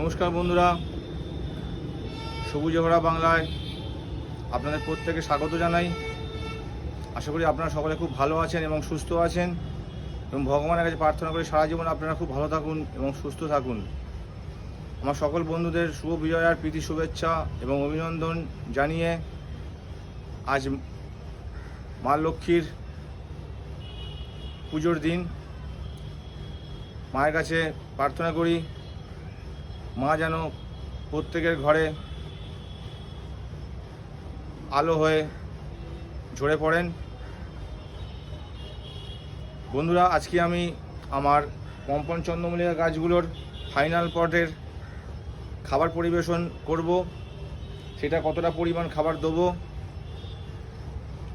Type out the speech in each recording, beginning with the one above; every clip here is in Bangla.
নমস্কার বন্ধুরা। সবুজে ভরা বাংলায় আপনাদের প্রত্যেকে স্বাগত জানাই। আশা করি আপনারা সকলে খুব ভালো আছেন এবং সুস্থ আছেন এবং ভগবানের কাছে প্রার্থনা করি সারা জীবন আপনারা খুব ভালো থাকুন এবং সুস্থ থাকুন। আমার সকল বন্ধুদের শুভ বিজয়ার প্রীতি শুভেচ্ছা এবং অভিনন্দন জানিয়ে আজ মা লক্ষ্মীর পুজোর দিন। মায়ের কাছে প্রার্থনা করি মা যেন প্রত্যেকের ঘরে আলো হয়ে ঝরে পড়েন। বন্ধুরা, আজকে আমি আমার কম্পন চন্দ্রমল্লিকা গাছগুলোর ফাইনাল পটের খাবার পরিবেশন করব। সেটা কতটা পরিমাণ খাবার দেবো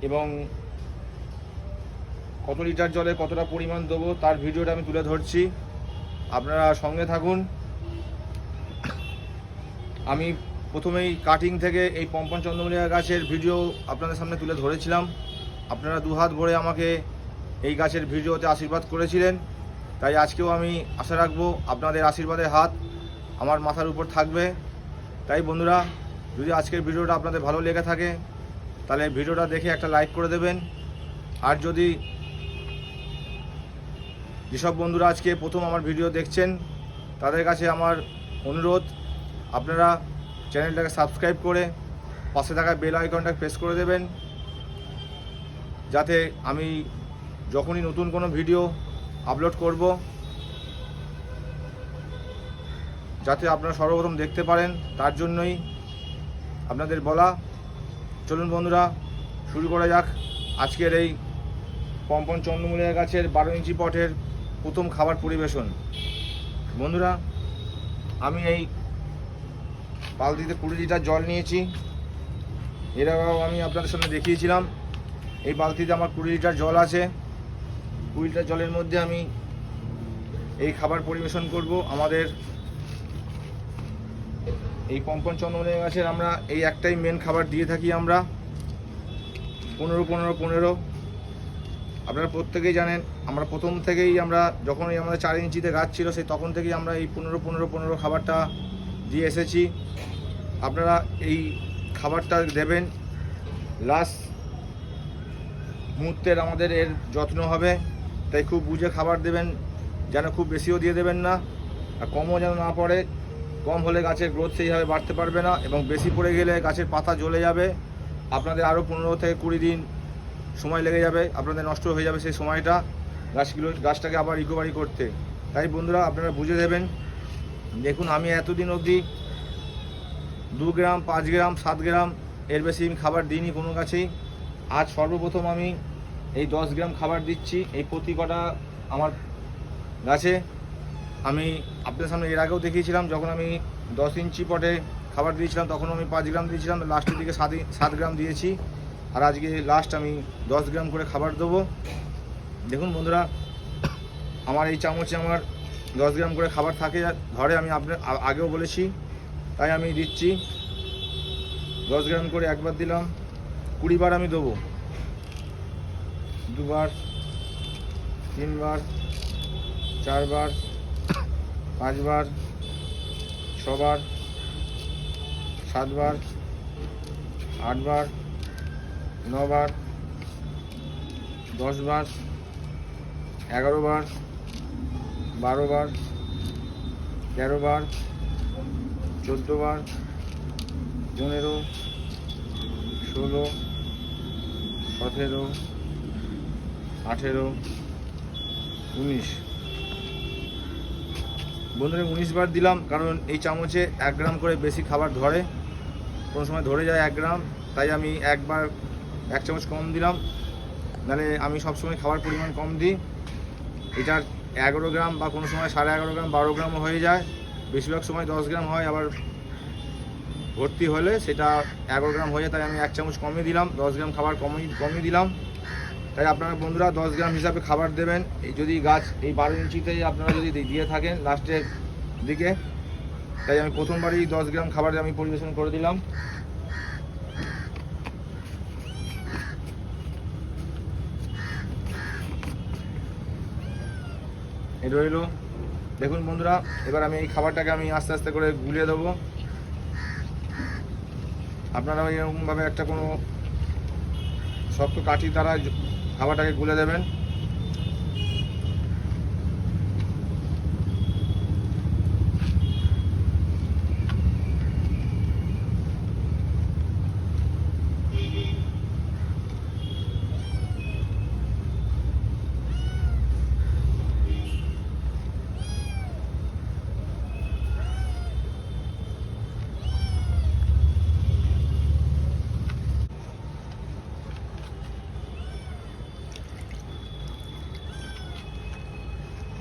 এবং কত লিটার জলে কতটা পরিমাণ দেবো, তার ভিডিওটা আমি তুলে ধরছি। আপনারা সঙ্গে থাকুন। আমি প্রথমেই কাটিং থেকে এই পম্পন চন্দ্রমল্লিকা গাছের ভিডিও আপনাদের সামনে তুলে ধরেছিলাম। আপনারা দুহাত ভরে আমাকে এই গাছের ভিডিওতে আশীর্বাদ করেছিলেন। তাই আজকেও আমি আশা রাখব আপনাদের আশীর্বাদের হাত আমার মাথার উপর থাকবে। তাই বন্ধুরা, যদি আজকের ভিডিওটা আপনাদের ভালো লেগে থাকে, তাহলে ভিডিওটা দেখে একটা লাইক করে দেবেন। আর যদি যেসব বন্ধুরা আজকে প্রথম আমার ভিডিও দেখছেন, তাদের কাছে আমার অনুরোধ আপনারা চ্যানেলটাকে সাবস্ক্রাইব করে পাশে থাকা বেল আইকনটা প্রেস করে দেবেন। যাতে আমি যখনই নতুন কোনো ভিডিও আপলোড করব, যাতে আপনারা সর্বপ্রথম দেখতে পারেন, তার জন্যই আপনাদের বলা। চলুন বন্ধুরা, শুরু করা যাক। আজকের এই পম্পন চন্দ্রমূলিয়া গাছের বারো ইঞ্চি পটের প্রথম খাবার পরিবেশন। বন্ধুরা, আমি এই বালতিতে কুড়ি লিটার জল নিয়েছি। এর আগেও আমি আপনাদের সামনে দেখিয়েছিলাম। এই বালতিতে আমার কুড়ি লিটার জল আছে। কুড়ি লিটার জলের মধ্যে আমি এই খাবার পরিবেশন করব। আমাদের এই পম্পন চন্দ্রমণি গাছের আমরা এই একটাই মেন খাবার দিয়ে থাকি আমরা। পনেরো পনেরো পনেরো। আপনারা প্রত্যেকেই জানেন, আমরা প্রথম থেকেই আমরা যখন আমাদের চার ইঞ্চিতে গাছ ছিল, সেই তখন থেকেই আমরা এই পনেরো পনেরো পনেরো খাবারটা দিয়ে এসেছি। আপনারা এই খাবারটা দেবেন। লাস্ট মুহূর্তের আমাদের এর যত্ন হবে। তাই খুব বুঝে খাবার দেবেন, যেন খুব বেশিও দিয়ে দেবেন না। আর কমও যেন না পড়ে। কম হলে গাছের গ্রোথ সেইভাবে বাড়তে পারবে না এবং বেশি পড়ে গেলে গাছের পাতা জ্বলে যাবে। আপনাদের আরও পনেরো থেকে কুড়ি দিন সময় লেগে যাবে। আপনাদের নষ্ট হয়ে যাবে সেই সময়টা, গাছগুলো, গাছটাকে আবার রিকভারি করতে। তাই বন্ধুরা, আপনারা বুঝে দেবেন। দেখুন, আমি এতদিন অবধি দু গ্রাম, পাঁচ গ্রাম, সাত গ্রাম, এর বেশি আমি খাবার দিইনি কোনো কাছেই। আজ সর্বপ্রথম আমি এই দশ গ্রাম খাবার দিচ্ছি। এই প্রতি কটা আমার গাছে আমি আপনাদের সামনে এর আগেও দেখিয়েছিলাম, যখন আমি দশ ইঞ্চি পটে খাবার দিয়েছিলাম তখন আমি পাঁচ গ্রাম দিয়েছিলাম, লাস্টের দিকে সাত সাত গ্রাম দিয়েছি। আর আজকে লাস্ট আমি দশ গ্রাম করে খাবার দেবো। দেখুন বন্ধুরা, আমার এই চামচে আমার দশ গ্রাম করে খাবার থাকে। ধরে আমি আপনার আগেও বলেছি তাই আমি দিচ্ছি। দশ গ্রাম করে একবার দিলাম। কুড়িবার আমি দেবো। দুবার, তিনবার, চারবার, পাঁচবার, ছবার, সাতবার, আটবার, নবার, দশবার, এগারোবার, বারোবার, তেরোবার চোদ্দোবার পনেরো, ষোলো, সতেরো, আঠেরো, উনিশ। বন্ধুরা, উনিশ বার দিলাম, কারণ এই চামচে এক গ্রাম করে বেশি খাবার ধরে। কোনো সময় ধরে যায় এক গ্রাম, তাই আমি একবার এক চামচ কম দিলাম। নাহলে আমি সবসময় খাবার পরিমাণ কম দিই। এটার এগারো গ্রাম বা কোনো সময় সাড়ে এগারো গ্রাম, বারো গ্রামও হয়ে যায়। বেশিরভাগ সময় দশ গ্রাম হয়, আবার ভর্তি হলে সেটা এগারো গ্রাম হয়ে তাই আমি এক চামচ কমিয়ে দিলাম, দশ গ্রাম খাবার কমিয়ে কমিয়ে দিলাম। তাই আপনারা বন্ধুরা দশ গ্রাম হিসাবে খাবার দেবেন। এই যদি গাছ, এই বারো ইঞ্চিতেই আপনারা যদি দিয়ে থাকেন লাস্টের দিকে, তাই আমি প্রথমবারই দশ গ্রাম খাবার আমি পরিবেশন করে দিলাম। রইল। দেখুন বন্ধুরা, এবার আমি এই খাবারটাকে আমি আস্তে আস্তে করে গুলিয়ে দেবো। আপনারা এরকমভাবে একটা কোনো শক্ত কাঠি দ্বারা হাওয়াটাকে গুলে দেবেন।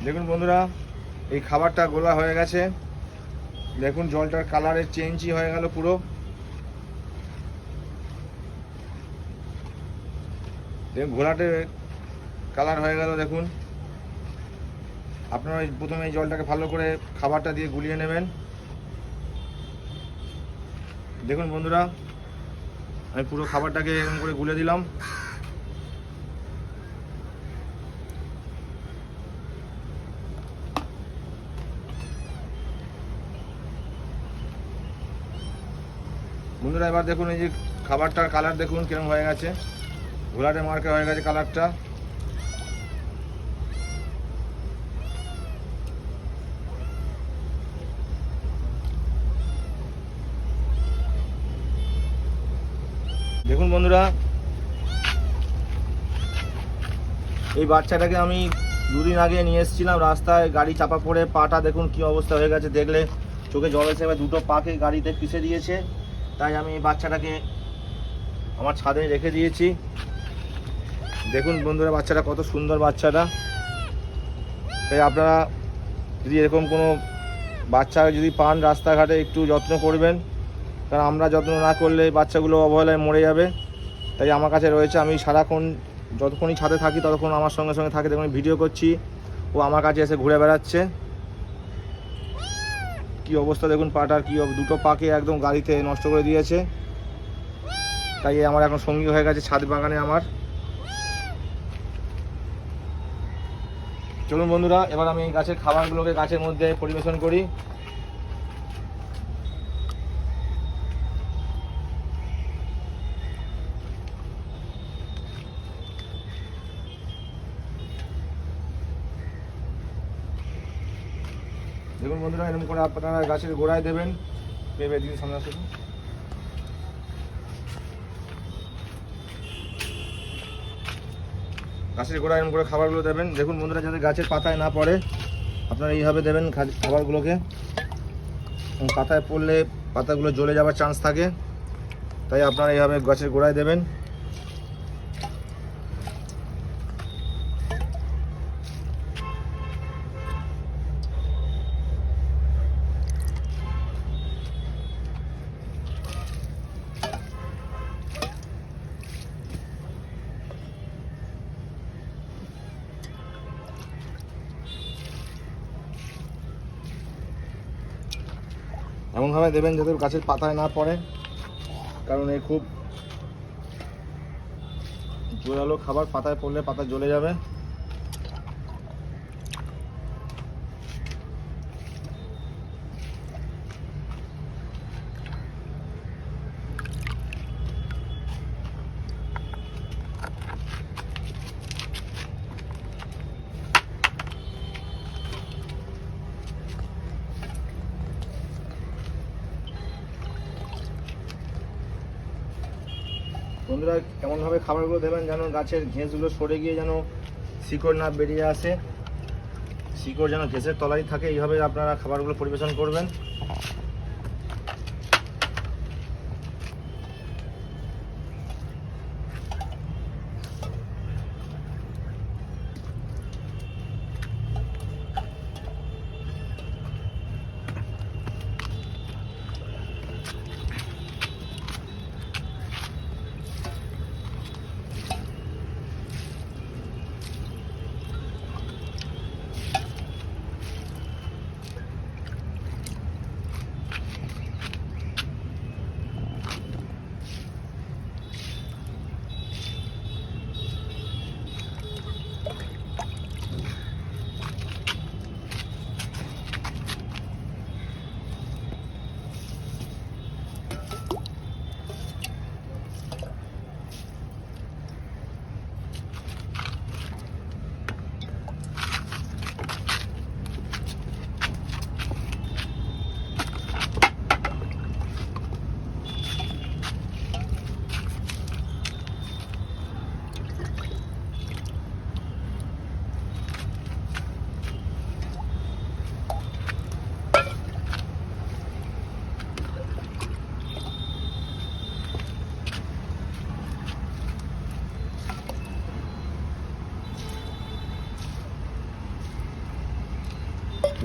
দেখুন বন্ধুরা, এই খাবারটা গোলা হয়ে গেছে। দেখুন, জলটার কালারের চেঞ্জই হয়ে গেল পুরো। দেখুন, ঘোলাটে কালার হয়ে গেল, দেখুন। আপনারা প্রথমে এই জলটাকে ভালো করে খাবারটা দিয়ে গুলিয়ে নেবেন। দেখুন বন্ধুরা, আমি পুরো খাবারটাকে এরকম করে গুলে দিলাম। বন্ধুরা, এবার দেখুন এই যে খাবারটার কালার দেখুন কীরকম হয়ে গেছে। ঘোলাটে মার্কা হয়ে গেছে কালারটা দেখুন বন্ধুরা, এই বাচ্চাটাকে আমি দুদিন আগে নিয়ে এসেছিলাম রাস্তায়, গাড়ি চাপা পড়ে, পাটা দেখুন কি অবস্থা হয়ে গেছে, দেখলে চোখে জল এসে দুটো পাকে গাড়িতে পিষে দিয়েছে। তাই আমি বাচ্চাটাকে আমার ছাদে রেখে দিয়েছি। দেখুন বন্ধুরা বাচ্চাটা কত সুন্দর বাচ্চাটা। তাই আপনারা যদি এরকম কোনো বাচ্চা যদি পান রাস্তাঘাটে, একটু যত্ন করবেন। কারণ আমরা যত্ন না করলে বাচ্চাগুলো অবহেলায় মরে যাবে। তাই আমার কাছে রয়েছে, আমি সারাক্ষণ যতক্ষণই ছাদে থাকি ততক্ষণ আমার সঙ্গে সঙ্গে থাকে তখন ভিডিও করছি। ও আমার কাছে এসে ঘুরে বেড়াচ্ছে। কি অবস্থা দেখুন পাটার কি দুটো পাকে একদম গাড়িতে নষ্ট করে দিয়েছে। তাই আমার এখন সঙ্গী হয়ে গেছে ছাদ বাগানে আমার। চলুন বন্ধুরা, এবার আমি গাছের খাবারগুলোকে গাছের মধ্যে পরিবেশন করি দেখুন বন্ধুরা, এরকম করে আপনারা গাছের গোড়ায় দেবেন। পেঁপে দিন সামনে আসুন। গাছের গোড়ায় এরকম করে খাবারগুলো দেবেন। দেখুন বন্ধুরা, যাতে গাছের পাতায় না পড়ে, আপনারা এইভাবে দেবেন খাবারগুলোকে। পাতায় পড়লে পাতাগুলো জ্বলে যাওয়ার চান্স থাকে। তাই আপনারা এইভাবে গাছের গোড়ায় দেবেন। এমনভাবে দেবেন যাতে গাছের পাতায় না পড়ে। কারণ এই খুব জোরালো খাবার, পাতায় পড়লে পাতা জ্বলে যাবে বন্ধুরা এমনভাবে খাবারগুলো দেবেন যেন গাছের ঘেঁসগুলো সরে গিয়ে যেন শিকড় না বেরিয়ে আসে? শিকড় যেন ঘেঁসের তলায় থাকে, এইভাবে আপনারা খাবারগুলো পরিবেশন করবেন।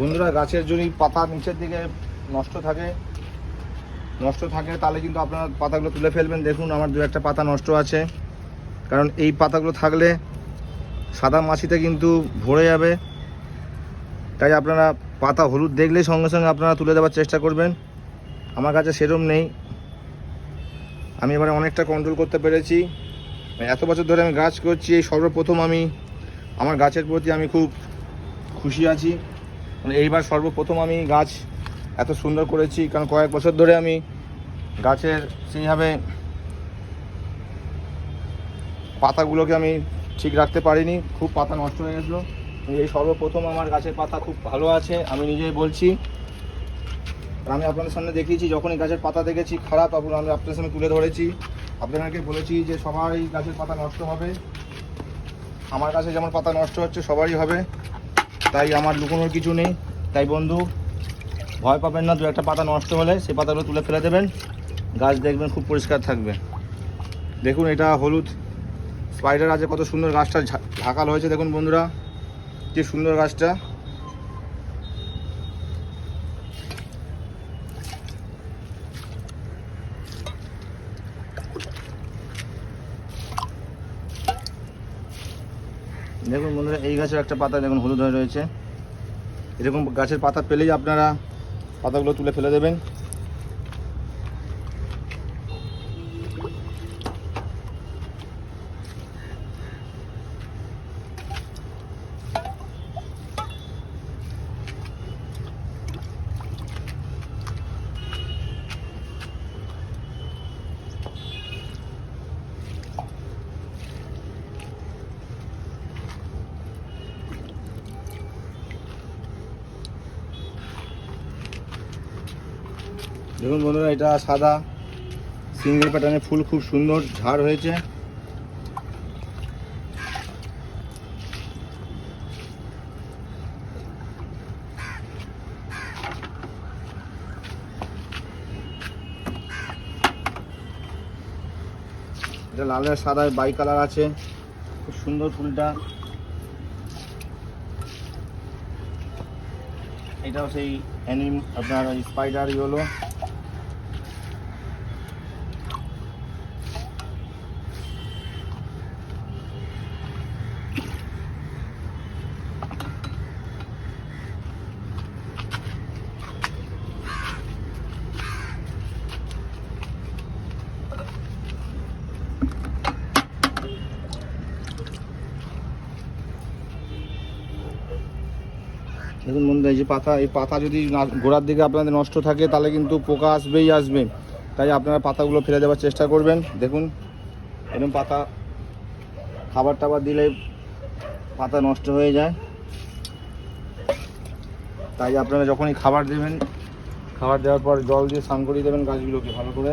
বন্ধুরা, গাছের যদি পাতা নিচের দিকে নষ্ট থাকে নষ্ট থাকে, তাহলে কিন্তু আপনারা পাতাগুলো তুলে ফেলবেন। দেখুন, আমার দু একটা পাতা নষ্ট আছে। কারণ এই পাতাগুলো থাকলে সাদা মাছিতে কিন্তু ভরে যাবে। তাই আপনারা পাতা হলুদ দেখলেই সঙ্গে সঙ্গে আপনারা তুলে দেওয়ার চেষ্টা করবেন। আমার কাছে সেরম নেই। আমি এবারে অনেকটা কন্ট্রোল করতে পেরেছি। এত বছর ধরে আমি গাছ করছি, এই সর্বপ্রথম আমি, আমার গাছের প্রতি আমি খুব খুশি আছি। মানে এইবার সর্বপ্রথম আমি গাছ এত সুন্দর করেছি, কারণ কয়েক বছর ধরে আমি গাছের সেইভাবে পাতাগুলোকে আমি ঠিক রাখতে পারিনি, খুব পাতা নষ্ট হয়ে গেছিল। এই সর্বপ্রথম আমার গাছের পাতা খুব ভালো আছে, আমি নিজেই বলছি। আমি আপনাদের সামনে দেখিয়েছি, যখনই গাছের পাতা দেখেছি খারাপ আমি আপনাদের সামনে তুলে ধরেছি। আপনাদেরকে বলেছি যে সবাই গাছের পাতা নষ্ট হবে। আমার কাছে যেমন পাতা নষ্ট হচ্ছে, সবারই হবে। তাই আমার লুকোনোর কিছু নেই। তাই বন্ধু, ভয় পাবেন না, দু একটা পাতা নষ্ট হলে সেই পাতাগুলো তুলে ফেলে দেবেন। গাছ দেখবেন, খুব পরিষ্কার থাকবে। দেখুন, এটা হলুদ। স্পাইডার আছে, কত সুন্দর গাছটা ঢাকাল হয়েছে, দেখুন বন্ধুরা, কি সুন্দর গাছটা। দেখুন বন্ধুরা, এই গাছের একটা পাতা দেখুন হলুদ হয়ে রয়েছে। এরকম গাছের পাতা পেলেই আপনারা পাতাগুলো তুলে ফেলে দেবেন দেখুন বন্ধুরা এটা সাদা। সিঙ্গেল প্যাটার্নের ফুল খুব সুন্দর ঝাড় হয়েছে। এটা লালের সাদায় বাই কালার আছে। খুব সুন্দর ফুলটা। এটাও সেই অ্যানিম আপনার স্পাইডার ইয়েলো দেখুন বন্ধু এই যে পাতা, এই পাতা যদি গোড়ার দিকে আপনাদের নষ্ট থাকে, তাহলে কিন্তু পোকা আসবেই আসবে। তাই আপনারা পাতাগুলো ফেলে দেওয়ার চেষ্টা করবেন। দেখুন, এরকম পাতা, খাবার টাবার দিলে পাতা নষ্ট হয়ে যায়। তাই আপনারা যখনই খাবার দেবেন, খাবার দেওয়ার পর জল দিয়ে স্নান করিয়ে দেবেন গাছগুলোকে ভালো করে।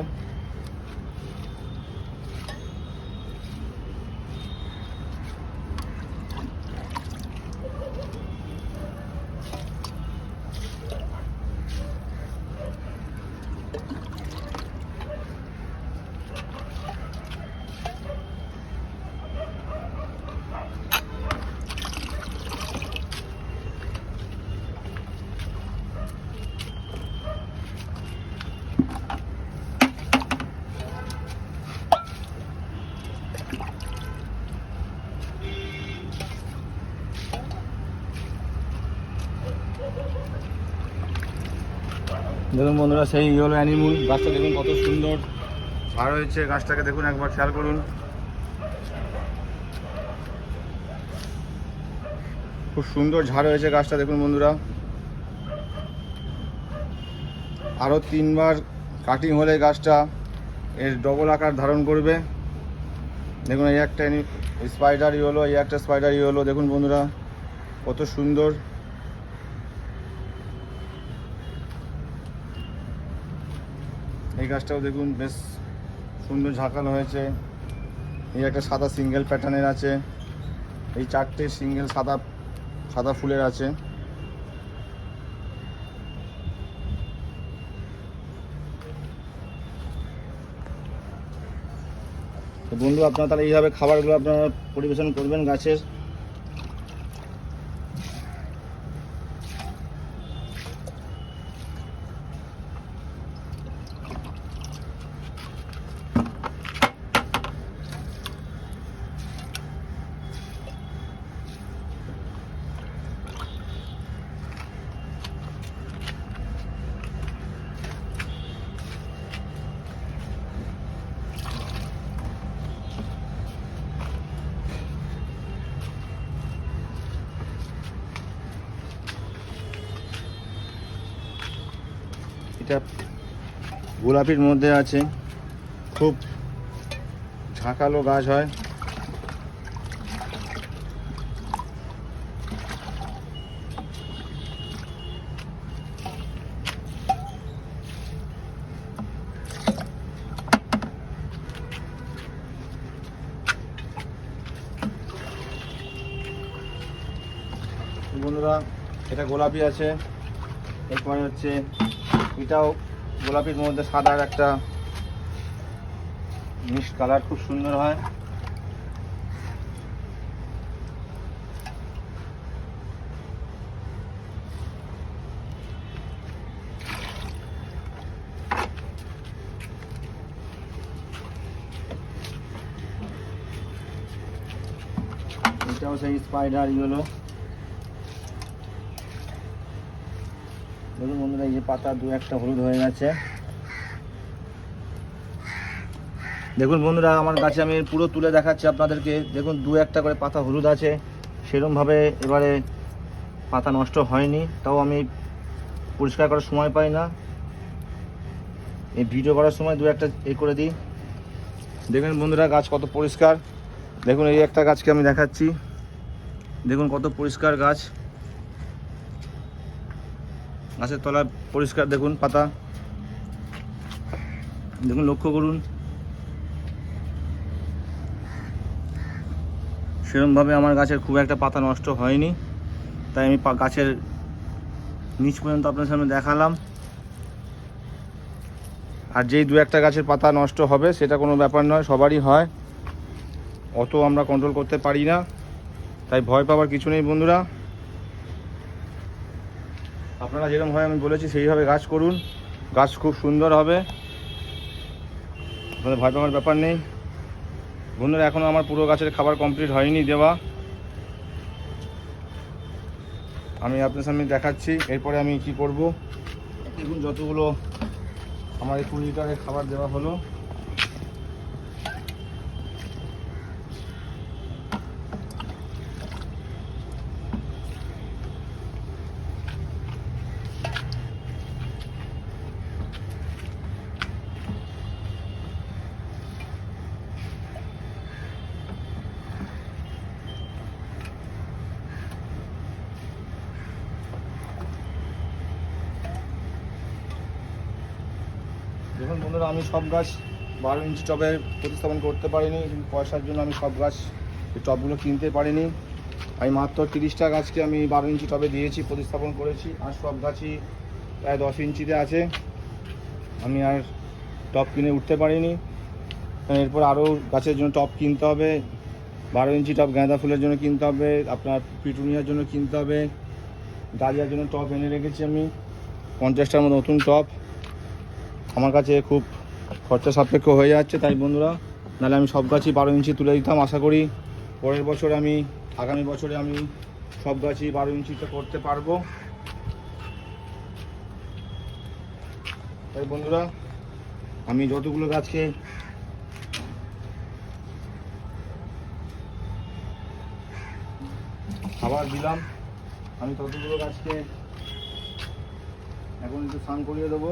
বন্ধুরা, সেই ইয়েলো অ্যানিমুল গাছটা দেখুন কত সুন্দর। ঝাড় হয়েছে গাছটাকে দেখুন একবার খেয়াল করুন। খুব সুন্দর ঝাড় হয়েছে গাছটা দেখুন বন্ধুরা। আরও তিনবার কাটিং হলে গাছটা এর ডবল আকার ধারণ করবে। দেখুন, এই একটা স্পাইডার ইয়েলো এই একটা স্পাইডার ইয়েলো দেখুন বন্ধুরা, কত সুন্দর। গাছটাও দেখুন, বেশ সুন্দর ঝাঁকানো হয়েছে। এই একটা সাদা সিঙ্গেল প্যাটার্নের আছে। এই চারটে সিঙ্গেল সাদা সাদা ফুলের আছে। বন্ধু, আপনারা তাহলে এইভাবে খাবারগুলো আপনারা পরিবেশন করবেন গাছের এটা গোলাপির মধ্যে আছে। খুব ঝাঁকালো গাছ হয়। বন্ধুরা এটা গোলাপি আছে। এরপরে হচ্ছে এটাও গোলাপির মধ্যে সাদার একটা মিক্সড কালার খুব সুন্দর হয়। এটাও সেই স্পাইডার ইয়েলো দেখুন বন্ধুরা এই যে পাতা দু একটা হলুদ হয়ে গেছে। দেখুন বন্ধুরা, আমার গাছে আমি পুরো তুলে দেখাচ্ছি আপনাদেরকে। দেখুন, দু একটা করে পাতা হলুদ আছে। সেরমভাবে এবারে পাতা নষ্ট হয়নি, তাও আমি পরিষ্কার করার সময় পাই না। এই ভিডিও করার সময় দু একটা এ করে দিই। দেখুন বন্ধুরা, গাছ কত পরিষ্কার। দেখুন, এই একটা গাছকে আমি দেখাচ্ছি। দেখুন কত পরিষ্কার গাছ। গাছের তলা পরিষ্কার দেখুন পাতা। দেখুন, লক্ষ্য করুন। সেরমভাবে আমার গাছের খুব একটা পাতা নষ্ট হয়নি। তাই আমি গাছের নিচ পর্যন্ত আপনার সামনে দেখালাম। আর যেই দু একটা গাছের পাতা নষ্ট হবে, সেটা কোনো ব্যাপার নয়, সবারই হয়। অত আমরা কন্ট্রোল করতে পারি না। তাই ভয় পাওয়ার কিছু নেই বন্ধুরা। আপনারা যেরকমভাবে আমি বলেছি, সেইভাবে গাছ করুন। গাছ খুব সুন্দর হবে। আপনাদের ভয় পাওয়ার ব্যাপার নেই। বন্ধুরা এখনও আমার পুরো গাছের খাবার কমপ্লিট হয়নি দেওয়া। আমি আপনার সামনে দেখাচ্ছি, এরপরে আমি কি করব? দেখুন, যতগুলো আমার এই কুড়ি লিটারের খাবার দেওয়া হলো দেখুন বন্ধুরা আমি সব গাছ বারো ইঞ্চি টবে প্রতিস্থাপন করতে পারিনি পয়সার জন্য আমি সব গাছ টবগুলো কিনতে পারিনি। আমি মাত্র তিরিশটা গাছকে আমি বারো ইঞ্চি টবে দিয়েছি, প্রতিস্থাপন করেছি, আর সব গাছই প্রায় দশ ইঞ্চিতে আছে। আমি আর টব কিনে উঠতে পারিনি। এরপর আরও গাছের জন্য টব কিনতে হবে, বারো ইঞ্চি টব গাঁদা ফুলের জন্য কিনতে হবে, আপনার পিটুনিয়ার জন্য কিনতে হবে, ডালিয়ার জন্য টব এনে রেখেছি আমি, পঞ্চাশটার মতো নতুন টব। আমার কাছে খুব খরচা সাপেক্ষ হয়ে যাচ্ছে, তাই বন্ধুরা, নাহলে আমি সব গাছই বারো ইঞ্চি তুলে দিতাম, আশা করি পরের বছর আমি, আগামী বছরে আমি সব গাছই বারো ইঞ্চিতে করতে পারব। তাই বন্ধুরা, আমি যতগুলো গাছকে খাবার দিলাম, আমি ততগুলো গাছকে এখন একটু স্নান করিয়ে দেবো।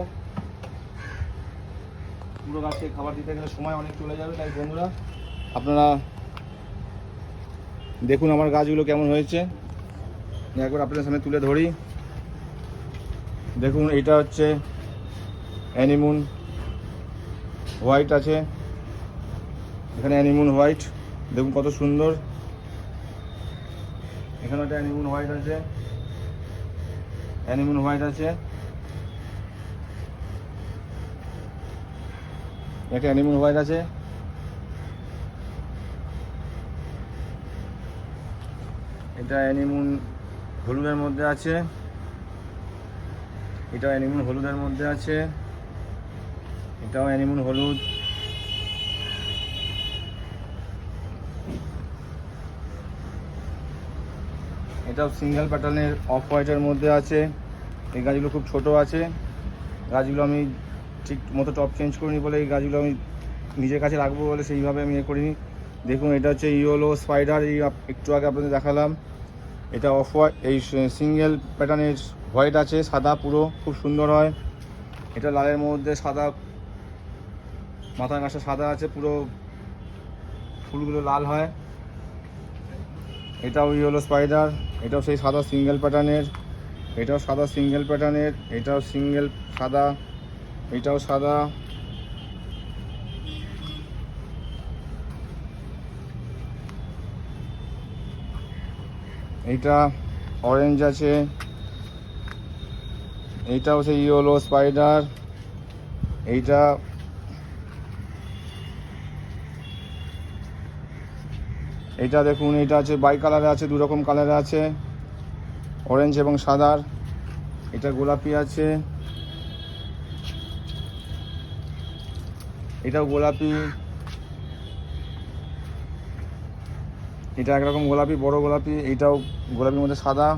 পুরো গাছকে খাবার দিতে গেলে সময় অনেক চলে যাবে, তাই বন্ধুরা, আপনারা দেখুন আমার গাছগুলো কেমন হয়েছে। একবার আপনাদের সামনে তুলে ধরি। দেখুন, এটা হচ্ছে অ্যানিমুন হোয়াইট আছে। এখানে অ্যানিমুন হোয়াইট, দেখুন কত সুন্দর। এখানে একটা অ্যানিমুন হোয়াইট আছে। অ্যানিমুন হোয়াইট আছে। একটা অ্যানিমুন হোয়াইট আছে। এটা অ্যানিমুন হলুদের মধ্যে আছে। এটাও অ্যানিমুন হলুদের মধ্যে আছে। এটাও অ্যানিমুন হলুদ। এটাও সিঙ্গেল প্যাটার্নের অফ হোয়াইটের মধ্যে আছে। এই গাছগুলো খুব ছোট আছে। গাছগুলো আমি ঠিক মতো টপ চেঞ্জ করিনি বলে এই গাছগুলো আমি নিজের কাছে রাখব বলে সেইভাবে আমি ইয়ে করিনি। দেখুন, এটা হচ্ছে ইয়োলো স্পাইডার এই একটু আগে আপনাদের দেখালাম। এটা অফ হোয়াইট এই সিঙ্গেল প্যাটার্নের হোয়াইট আছে, সাদা পুরো, খুব সুন্দর হয়। এটা লালের মধ্যে সাদা, মাথার গাছটা সাদা আছে, পুরো ফুলগুলো লাল হয়। এটাও ইয়েলো স্পাইডার এটাও সেই সাদা সিঙ্গেল প্যাটার্নের এটাও সাদা সিঙ্গেল প্যাটার্নের এটাও সিঙ্গেল সাদা। এটাও সাদা। এইটা অরেঞ্জ আছে। এইটাও সেই ইয়েলো স্পাইডার এইটা এইটা দেখুন এটা আছে বাই কালারে আছে দু রকম কালারে আছে। অরেঞ্জ এবং সাদার। এটা গোলাপি আছে। এটাও গোলাপি। এটা একরকম গোলাপি, বড় গোলাপি, এইটাও গোলাপির মধ্যে সাদা।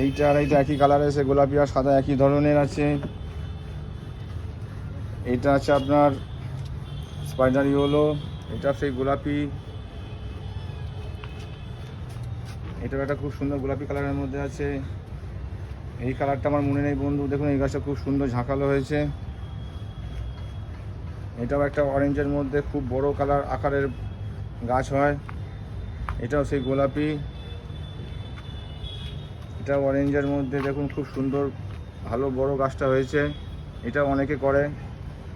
এইটা আর এইটা একই কালার আছে গোলাপি আর সাদা একই ধরনের আছে। এটা আছে আপনার স্পাইডার ইয়েলো এটা সেই গোলাপি। এটাও একটা খুব সুন্দর গোলাপি কালারের মধ্যে আছে। এই কালারটা আমার মনে নেই বন্ধু। দেখুন, এই গাছটা খুব সুন্দর ঝাঁকালো হয়েছে। এটাও একটা অরেঞ্জের মধ্যে খুব বড় কালার আকারের গাছ হয়। এটাও সেই গোলাপি। এটা অরেঞ্জের মধ্যে দেখুন, খুব সুন্দর ভালো বড় গাছটা হয়েছে। এটা অনেকে করে।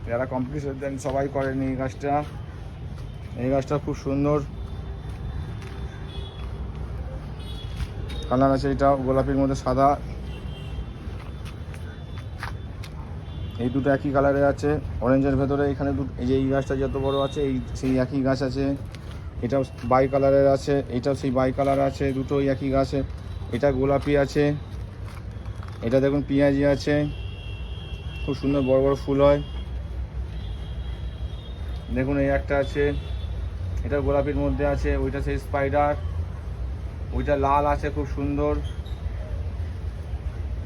যারা কম্পিটিশন দেন, সবাই করেন এই গাছটা। এই গাছটা খুব সুন্দর। কালার আছে এটা গোলাপির মধ্যে সাদা। এই দুটো একই কালারে আছে অরেঞ্জের ভেতরে এখানে এই যে এই গাছটা যত বড় আছে, এই সেই একই গাছ আছে, এটাও বাই কালারের আছে, এটাও সেই বাই কালার আছে, দুটোই একই গাছে, এটা গোলাপি আছে, এটা দেখুন পেঁয়াজি আছে, খুব সুন্দর বড় বড় ফুল হয়, দেখুন এই একটা আছে, এটা গোলাপির মধ্যে আছে, ওইটা সেই স্পাইডার ওইটা লাল আছে খুব সুন্দর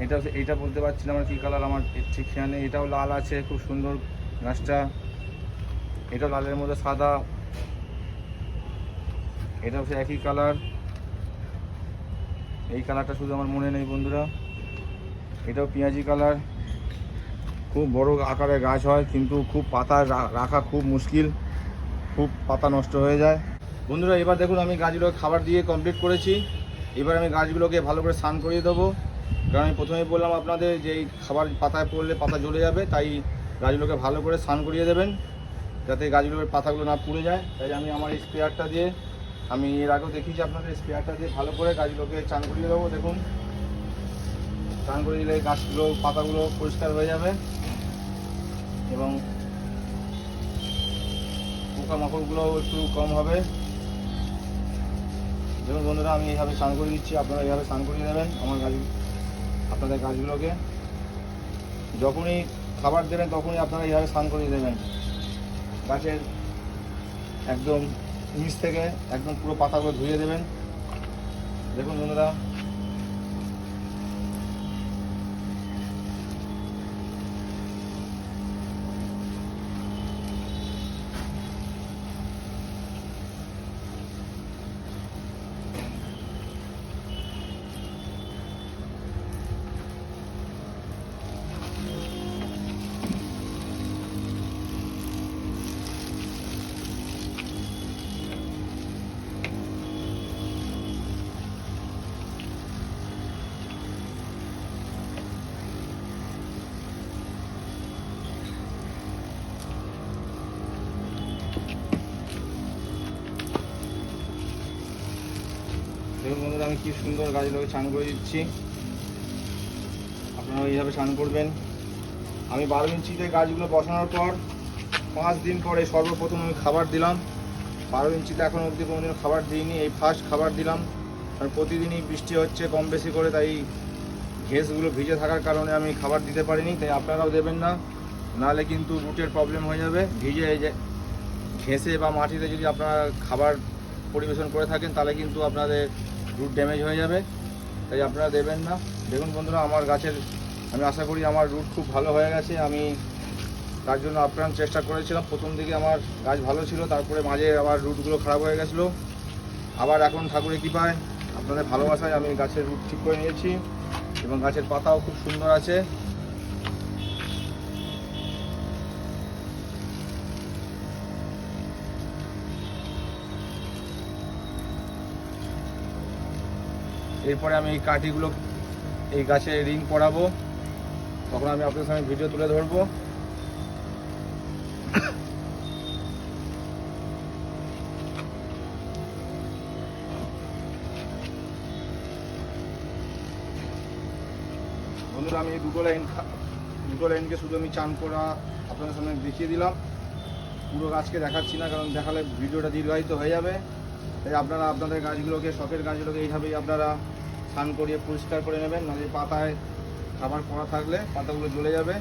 এটা এইটা বলতে পারছি না আমার কী কালার আমার ঠিক নেই। এটাও লাল আছে, খুব সুন্দর গাছটা। এটা লালের মধ্যে সাদা। এটা হচ্ছে একই কালার এই কালারটা শুধু আমার মনে নেই বন্ধুরা। এটাও পেঁয়াজি কালার খুব বড় আকারে গাছ হয়, কিন্তু খুব পাতা রাখা খুব মুশকিল। খুব পাতা নষ্ট হয়ে যায়। বন্ধুরা, এবার দেখুন আমি গাছগুলোকে খাবার দিয়ে কমপ্লিট করেছি। এবার আমি গাছগুলোকে ভালো করে স্নান করিয়ে দেবো। কারণ আমি প্রথমেই বললাম আপনাদের যে এই খাবার পাতায় পড়লে পাতা জ্বলে যাবে, তাই গাছগুলোকে ভালো করে স্নান করিয়ে দেবেন, যাতে গাছগুলোর পাতাগুলো না পুড়ে যায়। তাই আমি আমার স্প্রেয়ারটা দিয়ে, আমি এর আগেও দেখিয়েছি আপনাদের, স্প্রেয়ারটা দিয়ে ভালো করে গাছগুলোকে চান করিয়ে দেবো। দেখুন চান করে দিলে গাছগুলো, পাতাগুলো পরিষ্কার হয়ে যাবে এবং পোকামাকড়গুলো একটু কম হবে। দেখুন বন্ধুরা, আমি এইভাবে স্নান করে দিচ্ছি, আপনারা এইভাবে স্নান করিয়ে দেবেন। আমার গাছ আপনাদের গাছগুলোকে যখনই খাবার দেবেন, তখনই আপনারা এইভাবে স্নান করিয়ে দেবেন গাছের একদম নিচ থেকে একদম পুরো পাতাগুলো ধুয়ে দেবেন। দেখুন বন্ধুরা আমি কি সুন্দর গাছগুলোকে স্নান করে দিচ্ছি। আপনারা এইভাবে স্নান করবেন। আমি বারো ইঞ্চিতে গাছগুলো বসানোর পর পাঁচ দিন পরে সর্বপ্রথম আমি খাবার দিলাম। বারো ইঞ্চিতে এখন অবধি কোনোদিন খাবার দিইনি। এই ফার্স্ট খাবার দিলাম। কারণ প্রতিদিনই বৃষ্টি হচ্ছে কম বেশি করে, তাই ঘেসগুলো ভিজে থাকার কারণে আমি খাবার দিতে পারিনি, তাই আপনারাও দেবেন না। নাহলে কিন্তু রুটের প্রবলেম হয়ে যাবে। ভিজে ঘেসে বা মাটিতে যদি আপনারা খাবার পরিবেশন করে থাকেন, তাহলে কিন্তু আপনাদের রুট ড্যামেজ হয়ে যাবে। তাই আপনারা দেবেন না। দেখুন বন্ধুরা, আমার গাছের, আমি আশা করি আমার রুট খুব ভালো হয়ে গেছে। আমি তার জন্য আপ্রাণ চেষ্টা করেছিলাম। প্রথম দিকে আমার গাছ ভালো ছিল, তারপরে মাঝে আবার রুটগুলো খারাপ হয়ে গেছিল। আবার এখন ঠাকুরের কৃপায় আপনাদের ভালোবাসায় আমি গাছের রুট ঠিক করে নিয়েছি এবং গাছের পাতাও খুব সুন্দর আছে। এরপরে আমি এই কাঠিগুলো এই গাছে রিং পরাবো। তখন আমি আপনাদের সামনে ভিডিও তুলে ধরবো। বন্ধুরা, আমি এই দুটো লাইন দুটো লাইনকে শুধু আমি চান করা আপনাদের সামনে দেখিয়ে দিলাম। পুরো গাছকে দেখাচ্ছি না, কারণ দেখালে ভিডিওটা দীর্ঘায়িত হয়ে যাবে। তাই আপনারা আপনাদের গাছগুলোকে, শখের গাছগুলোকে এইভাবেই আপনারা স্নান করিয়ে পরিষ্কার করে নেবেন নাহলে পাতায় খাবার পড়া থাকলে পাতাগুলো জ্বলে যাবে।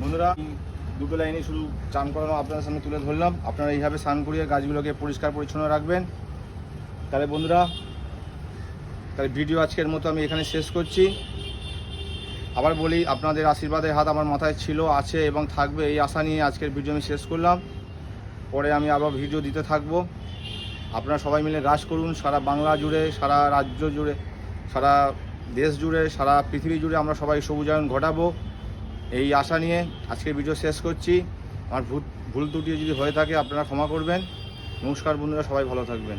বন্ধুরা, দুটো লাইনে শুধু চান করানো আপনাদের সামনে তুলে ধরলাম। আপনারা এইভাবে স্নান করিয়ে গাছগুলোকে পরিষ্কার পরিচ্ছন্ন রাখবেন। তাহলে বন্ধুরা, তাহলে ভিডিও আজকের মতো আমি এখানে শেষ করছি। আবার বলি, আপনাদের আশীর্বাদের হাত আমার মাথায় ছিল, আছে এবং থাকবে, এই আশা নিয়ে আজকের ভিডিও আমি শেষ করলাম। পরে আমি আবার ভিডিও দিতে থাকব। আপনারা সবাই মিলে গাছ করুন, সারা বাংলা জুড়ে, সারা রাজ্য জুড়ে, সারা দেশ জুড়ে, সারা পৃথিবী জুড়ে আমরা সবাই সবুজায়ন ঘটাবো। এই আশা নিয়ে আজকের ভিডিও শেষ করছি। আমার ভুল ভুল ত্রুটি যদি হয়ে থাকে, আপনারা ক্ষমা করবেন। নমস্কার বন্ধুরা, সবাই ভালো থাকবেন।